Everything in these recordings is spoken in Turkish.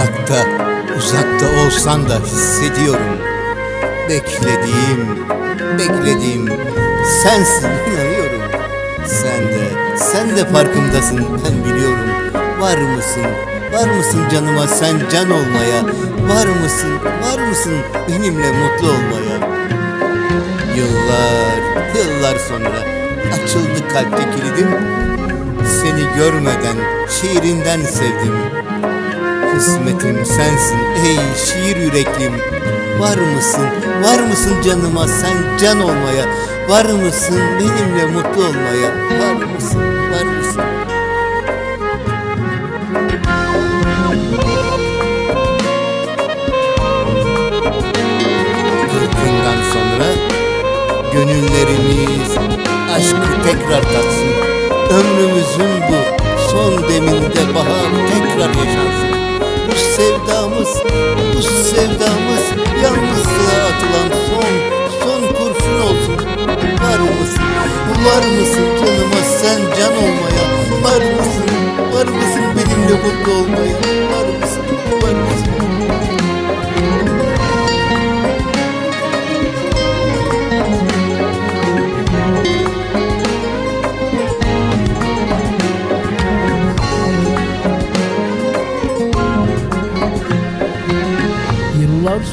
Uzakta, uzakta olsan da hissediyorum. Beklediğim, beklediğim sensin inanıyorum. Sen de, sen de farkındasın ben biliyorum. Var mısın, var mısın canıma sen can olmaya? Var mısın, var mısın benimle mutlu olmaya? Yıllar, yıllar sonra açıldı kalpte kilidim. Seni görmeden şiirinden sevdim. Kısmetim sensin ey şiir yüreklim. Var mısın, var mısın canıma sen can olmaya? Var mısın benimle mutlu olmaya? Var mısın, var mısın? Kırkından sonra gönüllerimiz aşkı tekrar tatsın. Sevdamız, bu sevdamız yalnızlığa atılan son, son kurşun olsun. Var mısın, var mısın canıma sen can olmaya? Var mısın, var mısın benimle mutlu olmaya? Var mısın, var mısın?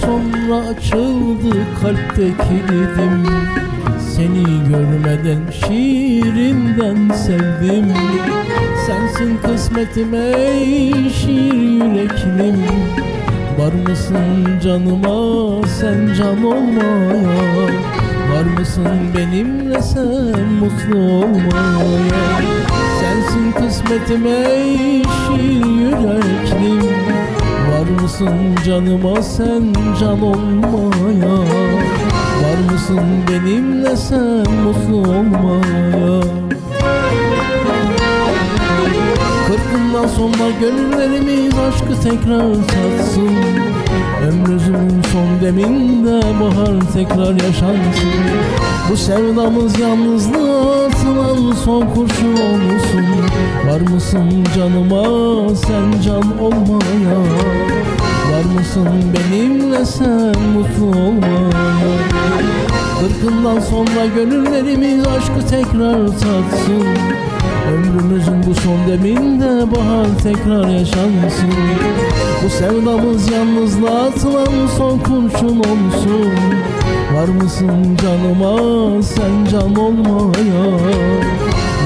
Sonra açıldı kalpte kilidim. Seni görmeden şiirinden sevdim. Sensin kısmetim ey şiir yüreklim. Var mısın canıma sen can olmaya? Var mısın benimle sen mutlu olmaya? Sensin kısmetim ey şiir yüreklim mısın canıma sen can olmaya? Var mısın benimle sen mutlu olmaya? Kırkından sonra gönüllerimiz aşkı tekrar tatsın Ömrümüzün son deminde bahar tekrar yaşansın. Bu sevdamız yalnızlığa atılan son kurşun olsun. Var mısın canıma sen can olmaya Var mısın benimle sen mutlu olmaya Kırkından sonra gönüllerimiz aşkı tekrar tatsın. Ömrümüzün bu son deminde bahar tekrar yaşansın. Bu sevdamız yalnızlığa atılan son kurşun olsun. Var mısın canıma sen can olmaya?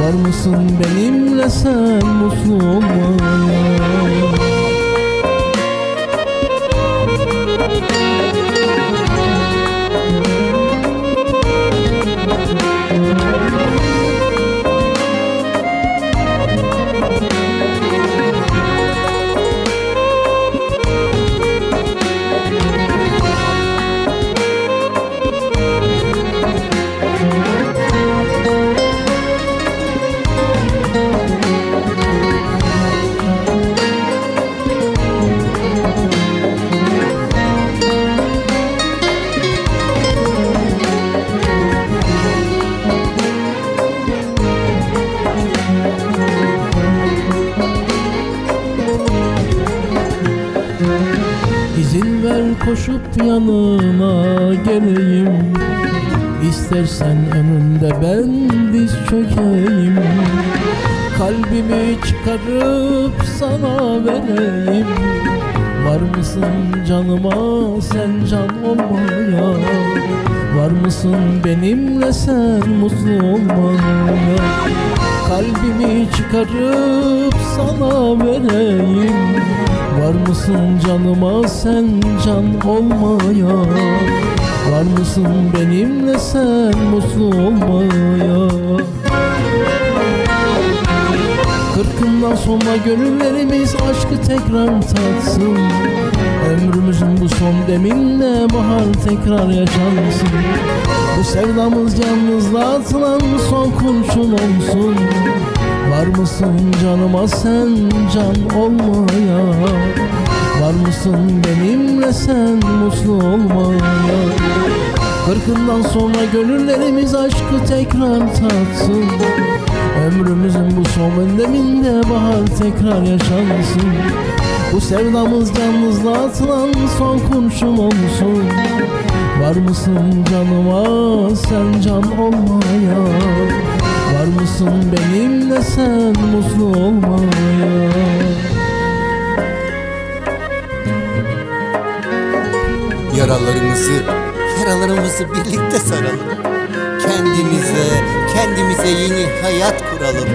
Var mısın benimle sen mutlu olmaya koşup yanına geleyim. İstersen önünde ben diz çökeyim. Kalbimi çıkarıp sana vereyim. Var mısın canıma sen can olmaya? Var mısın benimle sen mutlu olmaya? Kalbimi çıkarıp sana vereyim Var mısın canıma sen can olmaya? Var mısın benimle sen mutlu olmaya? Kırkından sonra gönüllerimiz aşkı tekrar tatsın. Ömrümüzün bu son deminde bahar tekrar yaşansın. Bu sevdamız yalnızlığa atılan son kurşun olsun Var mısın canıma sen can olmaya? Var mısın benimle sen mutlu olmaya? Kırkından sonra gönüllerimiz aşkı tekrar tatsın. Ömrümüzün bu son endeminde bahar tekrar yaşansın. Bu sevdamız yalnızlığa atılan son kurşun olsun Var mısın canıma sen can olmaya Var mısın benimle sen mutlu olmaya Yaralarımızı, yaralarımızı birlikte saralım. Kendimize, kendimize yeni hayat kuralım.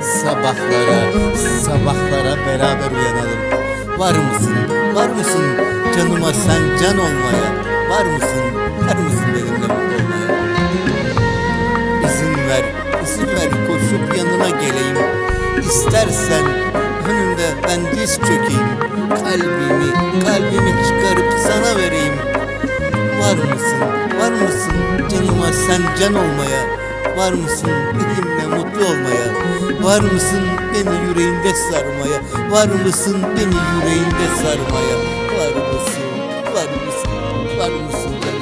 Sabahlara, sabahlara beraber uyanalım. Var mısın, var mısın canıma sen can olmaya? Var mısın, var mısın benimle mutlu olmaya? İzin ver, izin ver koşup yanına geleyim. İstersen önünde ben diz çökeyim. Kalbimi, kalbimi çıkarıp sana vereyim. Var mısın, var mısın canıma sen can olmaya? Var mısın benimle mutlu olmaya? Var mısın beni yüreğinde sarmaya? Var mısın beni yüreğinde sarmaya? Var mısın, var mısın, var mısın canım?